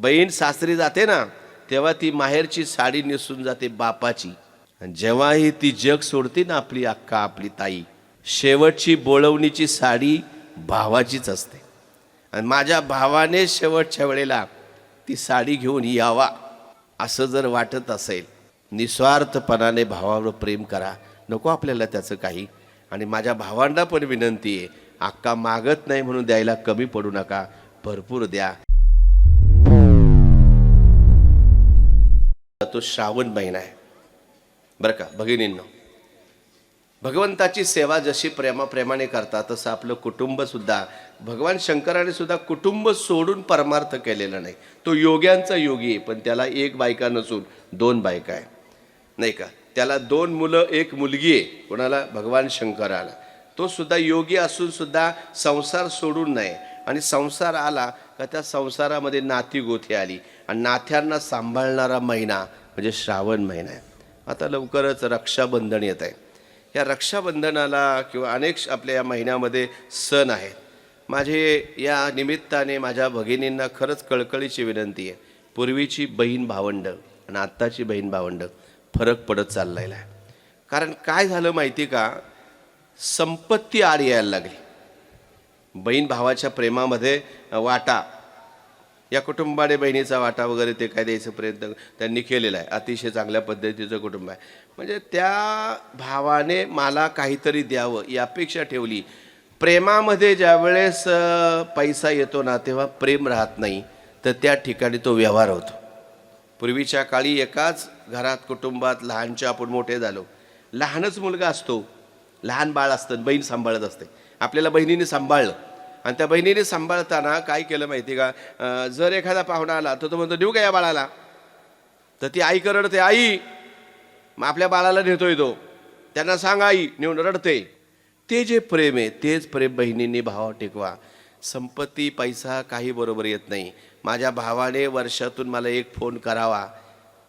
बहीण सासरी जाते ना तेव्हा ती माहेरची साडी नेसून जाते बापाची. आणि जेव्हाही ती जग सोडते ना आपली अक्का आपली ताई शेवटची बोळवणीची साडी भावाचीच असते. आणि माझ्या भावाने शेवटच्या वेळेला ती साडी घेऊन यावा असं जर वाटत असेल निस्वार्थपणाने भावावर प्रेम करा नको आपल्याला त्याचं काही. आणि माझ्या भावांना पण विनंती आहे अक्का मागत नाही म्हणून द्यायला कमी पडू नका भरपूर द्या. तो श्रावण महिना आहे. बरं का भगिनींनो. भगवंताची सेवा जशी प्रेमाप्रेमाने करतात तसं आपलं कुटुंबसुद्धा भगवान शंकराने सुद्धा कुटुंब सोडून परमार्थ केलेला नाही. तो योग्यांचा योगी आहे पण त्याला एक बायका नसून दोन बायका आहे. नाही का? त्याला दोन मुलं एक मुलगी आहे कोणाला? भगवान शंकराला. तो सुद्धा योगी असून सुद्धा संसार सोडून नाही. आणि संसार आला का त्या संसारामध्ये नाती गोथी आली. आणि नाथ्यांना सांभाळणारा महिना म्हणजे श्रावण महिना आहे. आता लवकरच रक्षाबंधन येत आहे. या रक्षाबंधनाला किंवा अनेक आपल्या या महिन्यामध्ये सण आहेत. माझे या निमित्ताने माझ्या भगिनींना खरंच कळकळीची विनंती आहे. पूर्वीची बहीण भावंड आणि आत्ताची बहीण भावंड फरक पडत चाललेला आहे. कारण काय झालं माहिती का? संपत्ती आड यायला लागली. बहीण भावाच्या प्रेमामध्ये वाटा. या कुटुंबाने बहिणीचा वाटा वगैरे ते काय द्यायचा प्रयत्न त्यांनी केलेला आहे. अतिशय चांगल्या पद्धतीचं कुटुंब आहे. म्हणजे त्या भावाने मला काहीतरी द्यावं ही अपेक्षा ठेवली. प्रेमामध्ये ज्यावेळेस पैसा येतो ना तेव्हा प्रेम राहत नाही तर त्या ठिकाणी तो व्यवहार होतो. पूर्वीच्या काळी एकाच घरात कुटुंबात लहानच्या आपण मोठे झालो. लहानच मुलगा असतो. लहान बाळ असतं बहीण सांभाळत असते. आपल्याला बहिणीने सांभाळलं. आणि त्या बहिणीने सांभाळताना काय केलं माहिती का? जर एखादा पाहुणा आला तर तो म्हणतो देऊ का या बाळाला? तर ती आई रडते आई मग आपल्या बाळाला नेतोय तो. त्यांना सांग आई नेऊन रडते. ते जे प्रेम आहे तेच प्रेम बहिणींनी भाव टेकवा. संपत्ती पैसा काही बरोबर येत नाही. माझ्या भावाने वर्षातून मला एक फोन करावा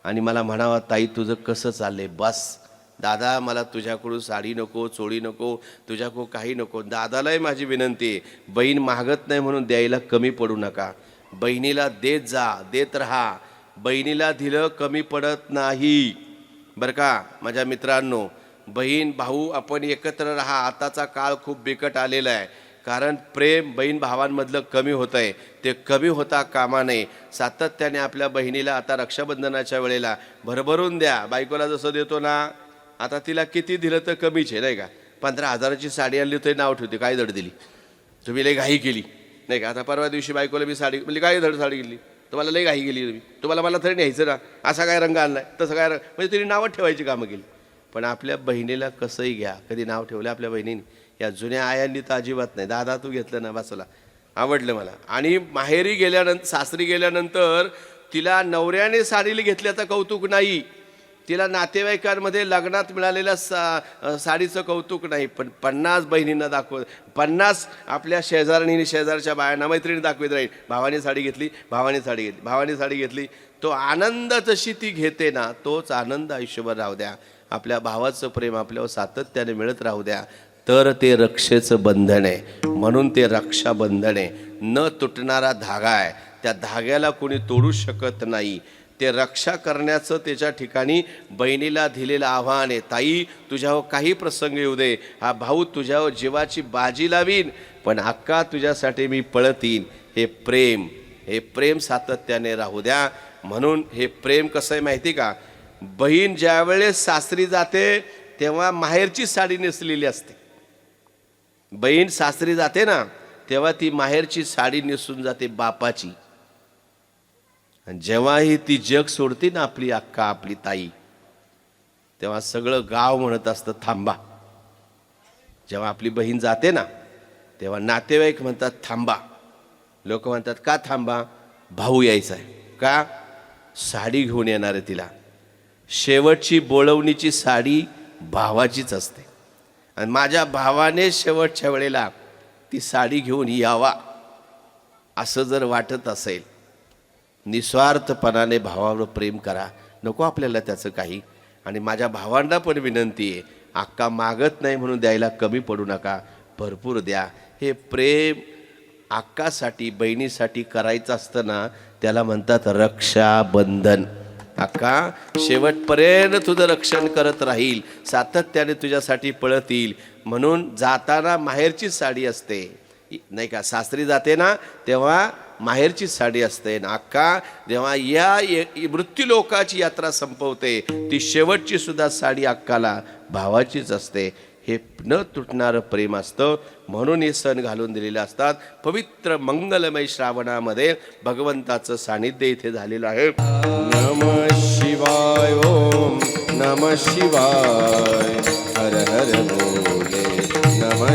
आणि मला म्हणावा ताई तुझं कसं चाललंय? बस. दादा मला तुझ्याकडून साडी नको चोळी नको तुझ्याकडून काही नको. दादालाही माझी विनंती आहे बहीण मागत नाही म्हणून द्यायला कमी पडू नका. बहिणीला देत जा देत राहा. बहिणीला दिलं कमी पडत नाही. बरं का माझ्या मित्रांनो बहीण भाऊ आपण एकत्र राहा. आताचा काळ खूप बिकट आलेला आहे. कारण प्रेम बहीण भावांमधलं कमी होतं आहे. ते कमी होता कामा नये. सातत्याने आपल्या बहिणीला आता रक्षाबंधनाच्या वेळेला भरभरून द्या. बायकोला जसं देतो ना आता तिला किती दिलं तर कमीच आहे नाही का? पंधरा हजाराची साडी आणली तरी नाव ठेवते काय धड दिली? तुम्ही लई घाई केली नाही का? आता परवा दिवशी बायकोला मी साडी म्हणजे काय धड साडी गेली तुम्हाला लई घाई गेली तुम्ही. तुम्हाला मला तरी न्यायचं ना? असा काय रंग आणलाय? तसं काय रंग? म्हणजे तिने नावं ठेवायची कामं केली. पण आपल्या बहिणीला कसंही घ्या. कधी नाव ठेवलं आपल्या बहिणीने? या जुन्या आयांनी तर अजिबात नाही. दादा तू घेतलं ना बसला. आवडलं मला. आणि माहेरी गेल्यानंतर सासरी गेल्यानंतर तिला नवऱ्याने साडीला घेतल्याचं कौतुक नाही. तिला नातेवाईकांमध्ये लग्नात मिळालेल्या सा साडीचं कौतुक नाही पण पन्नास बहिणींना दाखवत पन्नास आपल्या शेजारणीने शेजारच्या बायांना मैत्रिणी दाखवित राहील. भावाने साडी घेतली भावाने साडी घेतली भावाने साडी घेतली. तो आनंद जशी ती घेते ना तोच आनंद आयुष्यभर राहू द्या. आपल्या भावाचं प्रेम आपल्यावर सातत्याने मिळत राहू द्या. तर ते रक्षेचं बंधन आहे. म्हणून ते रक्षाबंधन आहे. न तुटणारा धागा आहे. त्या धाग्याला कोणी तोडू शकत नाही. ते रक्षा करण्याचं त्याच्या ठिकाणी बहिणीला दिलेलं आव्हान आहे. ताई तुझ्यावर काही प्रसंग येऊ दे. हा भाऊ तुझ्यावर जीवाची बाजी लावीन पण अक्का तुझ्यासाठी मी पळत येईन हे प्रेम हे प्रेम सातत्याने राहू द्या. म्हणून हे प्रेम कसं आहे माहिती का? बहीण ज्यावेळेस सासरी जाते तेव्हा माहेरची साडी नेसलेली असते. बहीण सासरी जाते ना तेव्हा ती माहेरची साडी नेसून जाते बापाची. जेव्हाही ती जग सोडते ना आपली अक्का आपली ताई तेव्हा सगळं गाव म्हणत असतं थांबा. जेव्हा आपली बहीण जाते ना तेव्हा नातेवाईक म्हणतात थांबा. लोक म्हणतात का थांबा? भाऊ यायचा आहे. का? साडी घेऊन येणार आहे तिला. शेवटची बोळवणीची साडी भावाचीच असते. आणि माझ्या भावाने शेवटच्या वेळेला ती साडी घेऊन यावा असं जर वाटत असेल निस्वार्थपणाने भावावर प्रेम करा. नको आपल्याला त्याचं काही. आणि माझ्या भावांना पण विनंती आहे अक्का मागत नाही म्हणून द्यायला कमी पडू नका. भरपूर द्या. हे प्रेम अक्कासाठी बहिणीसाठी करायचं असतं ना त्याला म्हणतात रक्षाबंधन. अक्का शेवटपर्यंत तुझं रक्षण करत राहील. सातत्याने तुझ्यासाठी पळत येईल म्हणून जाताना माहेरचीच साडी असते. नाही का? सासरी जाते ना तेव्हा माहेरची साडी असते ना अक्का? जेव्हा या मृत्यूलोकाची यात्रा संपवते ती शेवटची सुद्धा साडी अक्काला भावाचीच असते. हे न तुटणारं प्रेम असतं. म्हणून हे सण घालून दिलेले असतात. पवित्र मंगलमय श्रावणामध्ये भगवंताचं सानिध्य इथे झालेलं आहे. नम शिवाय ओम नम शिवाय. हर हर बोले नम